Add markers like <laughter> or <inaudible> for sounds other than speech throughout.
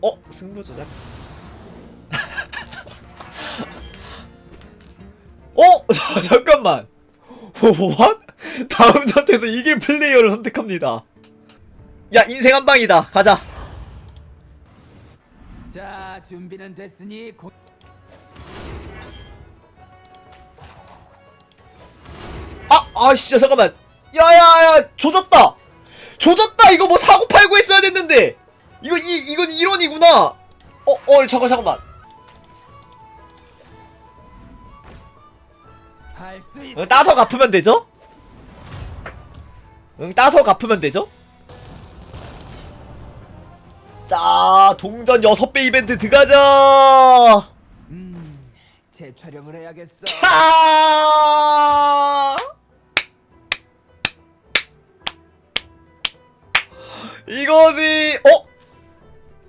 어 승부 조작. 어 자, <laughs> 잠깐만. what? 다음 전투에서 이길 플레이어를 선택합니다. 야 인생 한 방이다. 가자. 자 준비는 됐으니 고... 아, 아, 진짜 잠깐만. 야야야, 조졌다. 조졌다. 이거 뭐 사고 팔고 했어야 됐는데. 이거 이 이건 이론이구나. 어, 어, 잠깐 잠깐만. 응, 따서 갚으면 되죠? 응, 따서 갚으면 되죠? 자, 동전 6배 이벤트 들어가자. 음 재촬영을 해야겠어 캬! 이거지. 어?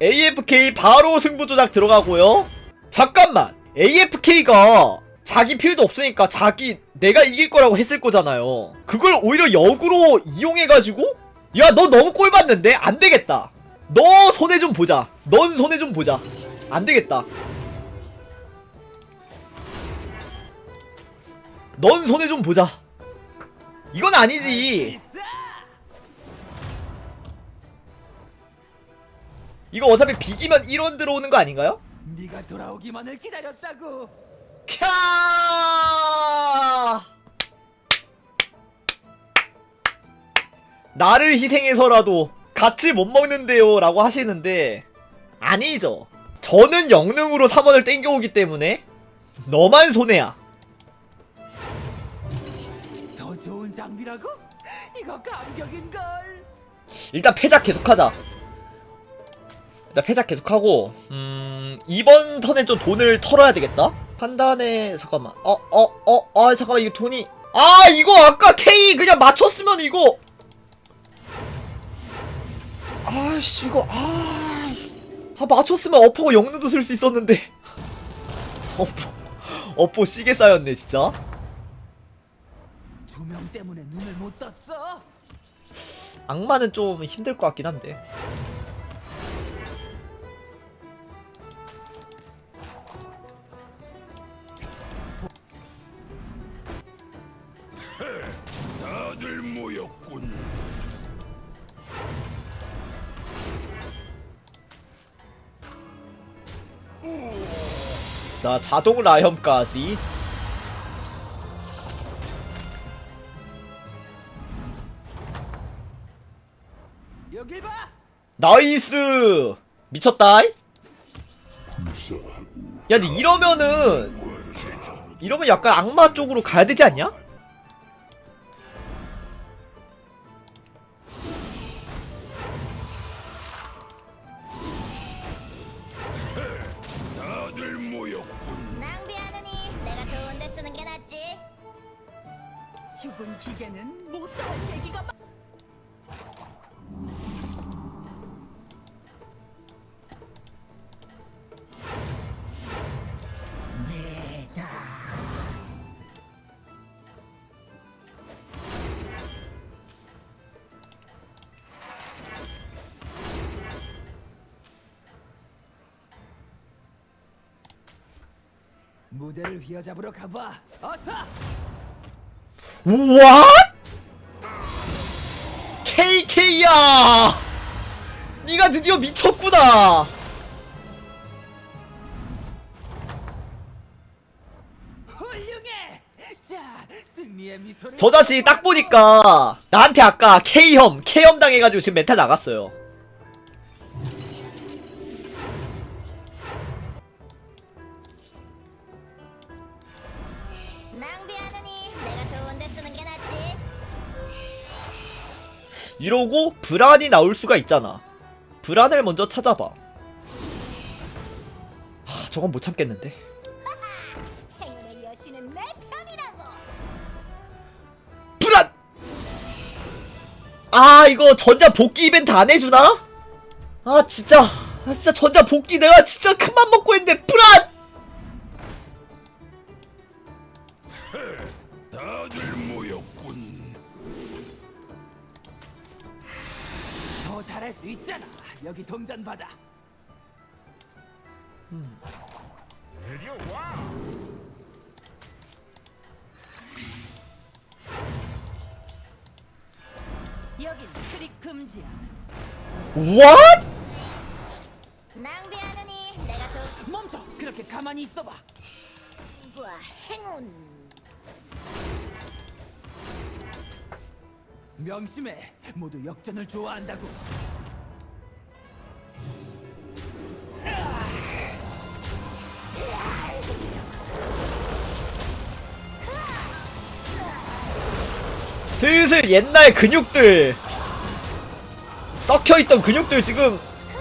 AFK 바로 승부 조작 들어가고요. 잠깐만. AFK가 자기 필요도 없으니까 자기 내가 이길 거라고 했을 거잖아요. 그걸 오히려 역으로 이용해가지고 야 너 너무 꼴 봤는데 안 되겠다. 너 손해 좀 보자. 넌 손해 좀 보자. 안 되겠다. 넌 손해 좀 보자. 이건 아니지. 이거 어차피 비기면 1원 들어오는 거 아닌가요? 네가 돌아오기만을 기다렸다고 캬! 나를 희생해서라도 같이 못 먹는데요 라고 하시는데 아니죠. 저는 영능으로 3원을 땡겨오기 때문에 너만 손해야. 더 좋은 장비라고? 이거 감격인걸 일단 패작 계속하자. 일단 패작 계속하고 음 이번 턴에 좀 돈을 털어야 되겠다. 판단에 잠깐만. 어 어 어아 잠깐만 이거 돈이 아 이거 아까 K 그냥 맞췄으면 이거 아씨 이거 아, 아 맞췄으면 어퍼가 영능도 쓸 수 있었는데 <laughs> 어퍼 어퍼 시계 쌓였네 진짜. 조명 때문에 눈을 못 떴어 악마는 좀 힘들 것 같긴 한데. 자 자동 라염까지. 나이스! 미쳤다 야 근데 이러면은 이러면 약간 악마 쪽으로 가야 되지 않냐? 죽은 기계는 못할 얘기가 많 무대를 휘어잡으러 가봐. 어서 What? KK야. 니가 드디어 미쳤구나. 훌륭해. 자 승리의 미소를 저 자식 딱 보니까 나한테 아까 K혐 K혐 당해가지고 지금 멘탈 나갔어요 이러고 불안이 나올 수가 있잖아 불안을 먼저 찾아봐 하, 저건 못 참겠는데. 불안! 아 이거 전자 복귀 이벤트 안 해주나? 아 진짜 아 진짜 전자 복귀 내가 진짜 큰맘 먹고 했는데 불안! 할 수 있잖아 여기 동전 받아 여긴 출입 금지야. What? 낭비하느니 내가 좋은 멈춰. 그렇게 가만히 있어봐. 과 행운. 명심해. 모두 역전을 좋아한다고. 슬슬 옛날 근육들 썩혀있던 근육들 지금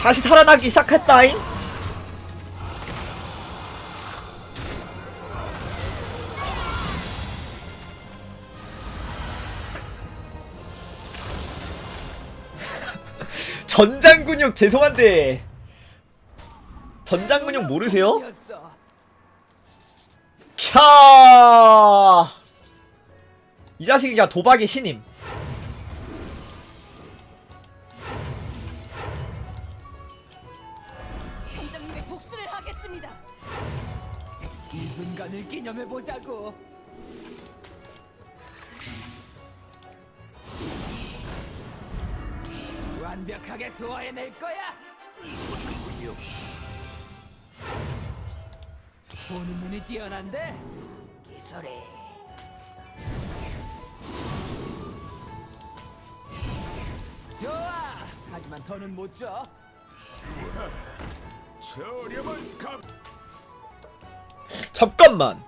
다시 살아나기 시작했다잉? <laughs> 전장 근육 죄송한데 전장 근육 모르세요? 이었어. 캬! 이 자식이 그냥 도박의 신임. 선장님의 복수를 하겠습니다. 이 순간을 기념해 보자고. 완벽하게 소화해낼 거야. 소리군요. 보는 눈이 뛰어난데. 이 소리. 좋아. 하지만 더는 못 줘. 저렴한 감. 잠깐만.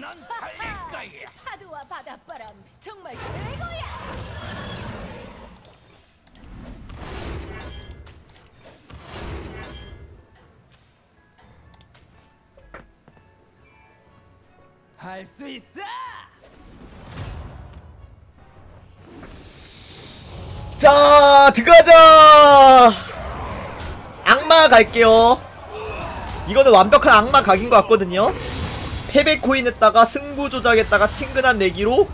난 달릴 거야. 파도와 바닷바람 정말 최고야. 할 수 있어. 자, 들어가자. 악마 갈게요. 이거는 완벽한 악마 각인 것 같거든요. 패배 코인했다가 승부 조작했다가 친근한 내기로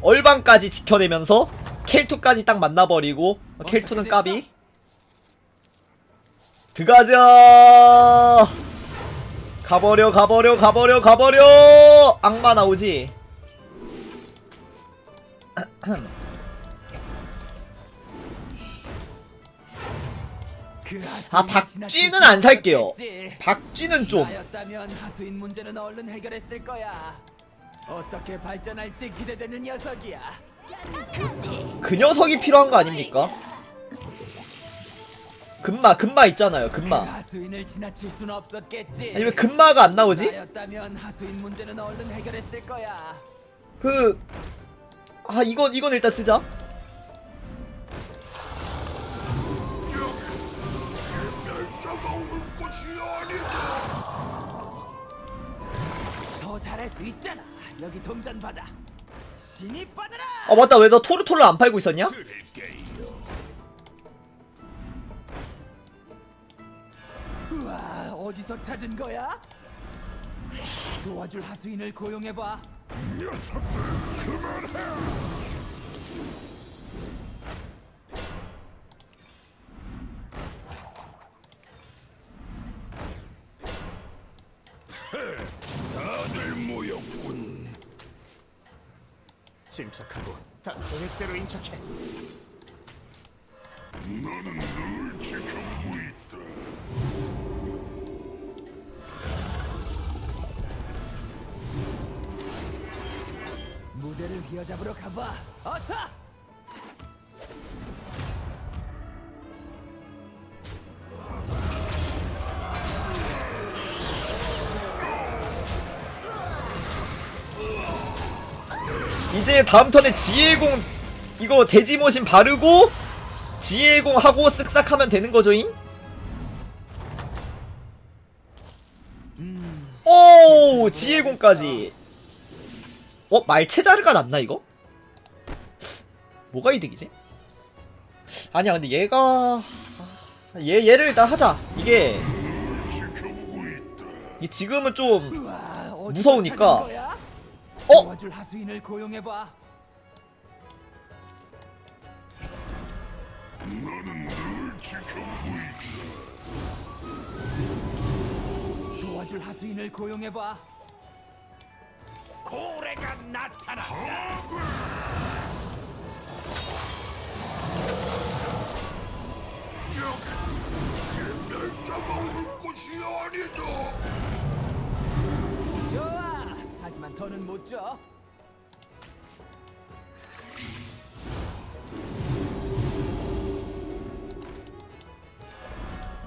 얼방까지 지켜내면서 켈투까지 딱 만나버리고 켈투는 까비. 들어가자. 가버려 가버려 가버려 가버려 악마 나오지. 그아 박쥐는 안 살게요. 박쥐는 좀 하수인 문제는 얼른 해결했을 거야. 어떻게 발전할지 기대되는 녀석이야. 그 녀석이 필요한 거 아닙니까? 금마 금마 있잖아요 그 금마 하수인을 지나칠 순 없었겠지. 아니 왜 금마가 안 나오지? 나였다면 하수인 문제는 얼른 해결했을 거야. 그... 아 이건 이건 일단 쓰자 날짜가 올 것이 아니다. 더 잘할 수 있잖아. 여기 동전 받아. 신입 받아라. 아 맞다 왜 너 토르토르 안 팔고 있었냐? 어디서 찾은 거야? 도와줄 하수인을 고용해봐. 녀석들 그만해. 헤, 다들 모였군. 침착하고 다 계획대로 인 척해. 너는 늘 지켜보고 있다. 휘어잡으러 가봐. 어서! 이제 다음 턴에 지혜공 이거 돼지모신 바르고 지혜공 하고 쓱싹 하면 되는 거죠잉? 오 지혜공까지 어? 말체자르가 낫나 이거? 뭐가 이득이지? 아니야 근데 얘가 얘 얘를 일단 하자 이게 이 지금은 좀 무서우니까 어? 도와줄 하수인을 고용해봐. 고래가 나타났다. 날 아니다. 좋아. 하지만 더는 못 줘.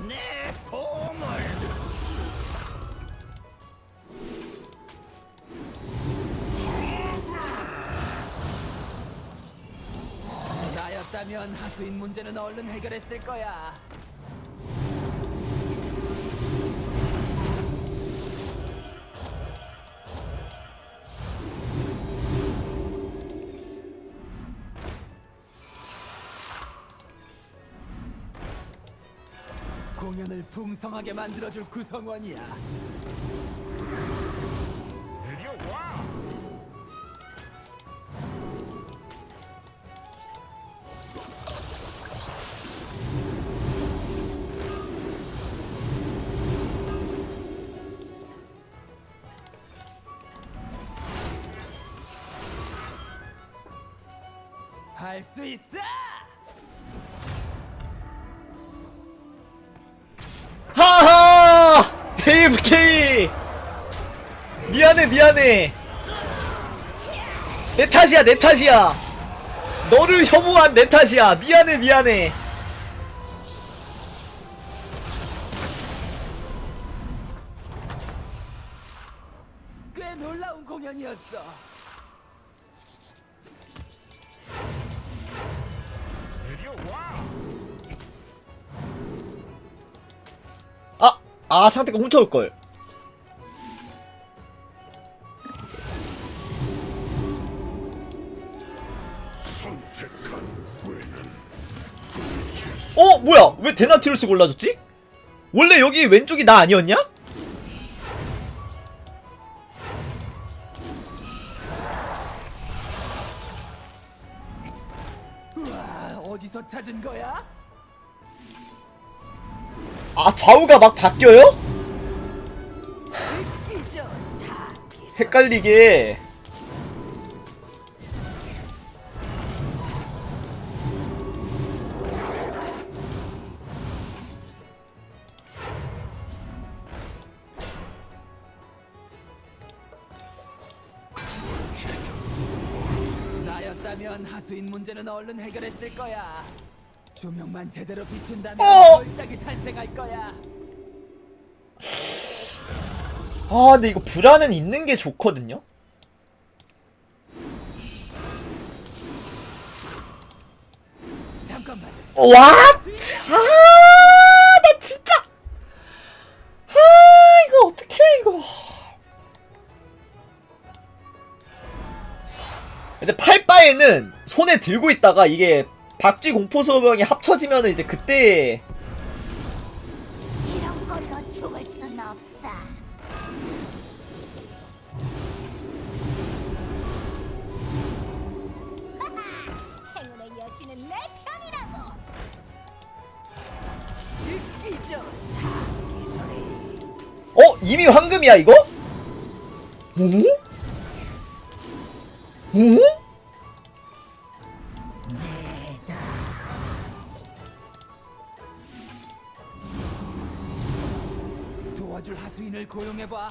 내 보 물. 나였다면 하수인 문제는 얼른 해결했을 거야. 공연을 풍성하게 만들어줄 구성원이야. 할 수 있어! 하하! AFK! 미안해, 미안해. 내 탓이야, 내 탓이야. 너를 혐오한 내 탓이야. 미안해, 미안해. 아! 아, 상태가 훔쳐올걸. 어? 뭐야? 왜 데나티루스 골라줬지? 원래 여기 왼쪽이 나 아니었냐? 우와, 어디서 찾은 거야? 아, 좌우가 막 바뀌어요? 헷갈리게. 나였다면 하수인 문제는 얼른 해결했을 거야. 조명만 제대로 비춘다면 어! 골짜기 탄생할 거야. 아, 근데 이거 불안은 있는 게 좋거든요? 잠깐만. 와! 아, 나 진짜! 아, 이거 어떡해, 이거. 근데 팔바에는 손에 들고 있다가 이게 박쥐 공포 소병이 합쳐지면은 이제 그때 이런 걸로 죽을 순 없어. <laughs> 행운의 여신은 내 편이라고. 이죠 다 기술이 어? 이미 황금이야, 이거? 응? 응? 하수인을 고용해봐.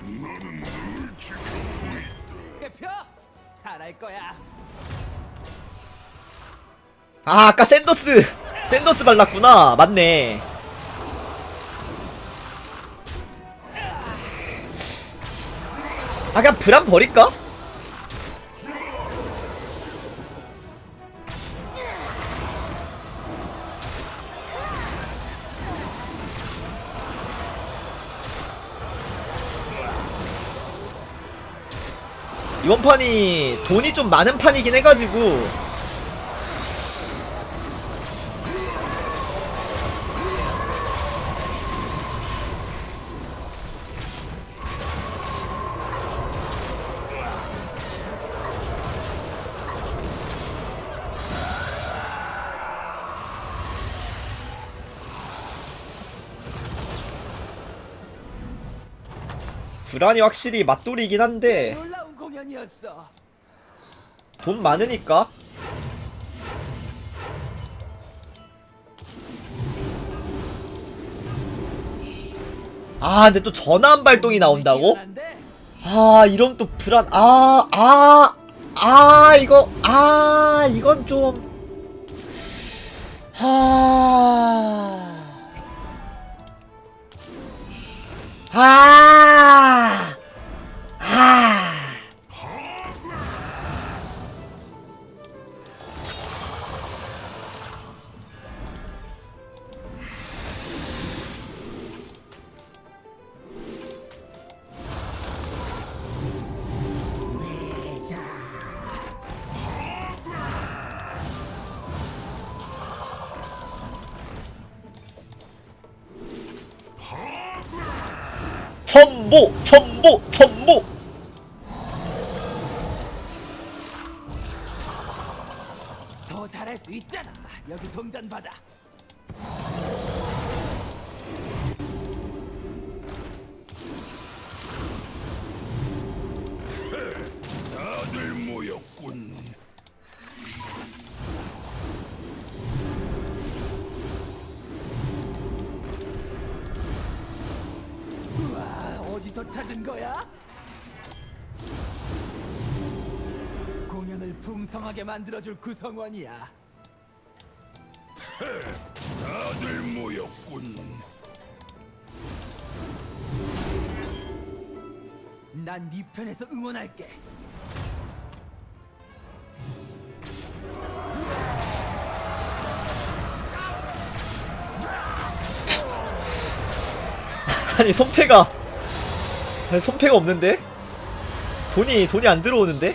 나는 늘 지켜보고 있다. 대표! 잘할 거야. 아, 아까 샌더스! 샌더스 발랐구나. 맞네. 아, 그냥 브란 버릴까? 이번 판이 돈이 좀 많은 판이긴 해가지고. 불안이 확실히 맞돌이긴 한데. 돈 많으니까? 아 근데 또 전환 발동이 나온다고? 아 이런 또 불안 아 아, 아, 이거 아 이건 좀. 하... 아, 아, 첨보, 첨보, 첨보. 더 잘할 수 있잖아. 여기 동전 받아. 찾은 거야? 공연을 풍성하게 만들어줄 구성원이야. 다들 모였군. 난 네 편에서 응원할게. 아니 손패가 손패가 없는데? 돈이 돈이 안 들어오는데?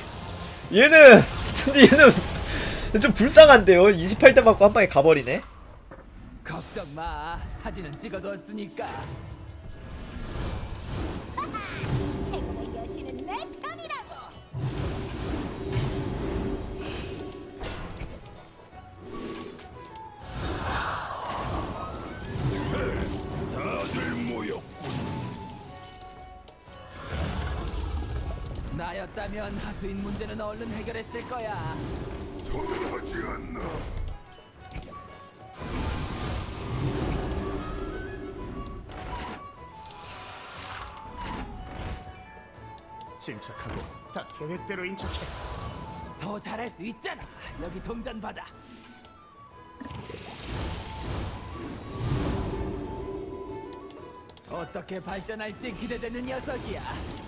얘는 근데 얘는 좀 불쌍한데요 28대 맞고 한 방에 가버리네 걱정 마. 사진은 찍어뒀으니까. 나였다면 하수인 문제는 얼른 해결했을 거야. 서운하지 않나? 침착하고 다 계획대로 인척해. 더 잘할 수 있잖아. 여기 동전 받아. 어떻게 발전할지 기대되는 녀석이야.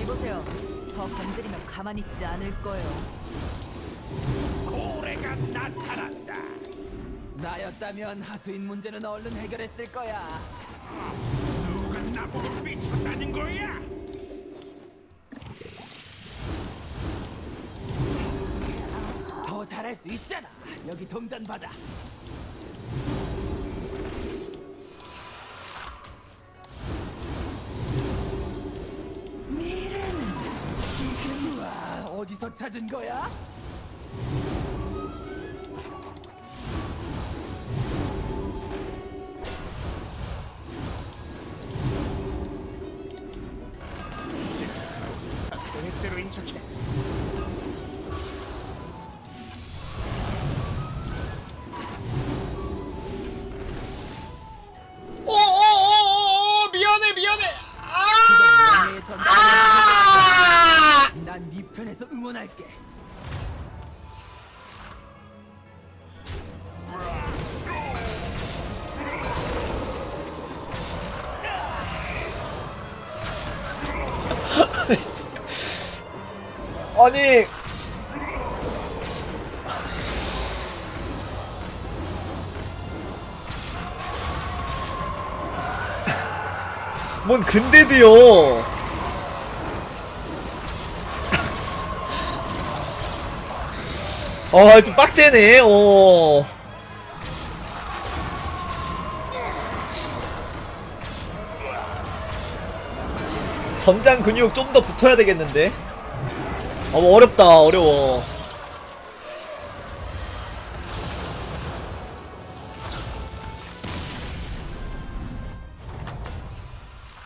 이보세요. 더 건드리면 가만히 있지 않을 거예요. 고래가 나타났다. 나였다면 하수인 문제는 얼른 해결했을 거야. 누가 나보고 미쳤다는 거야? 할 수 있잖아. 여기 동전 받아. 우와, 어디서 찾은 거야? 뭔 근데도요 아, <laughs> 좀 빡세네, 어. 전장 근육 좀 더 붙어야 되겠는데? 어 어렵다 어려워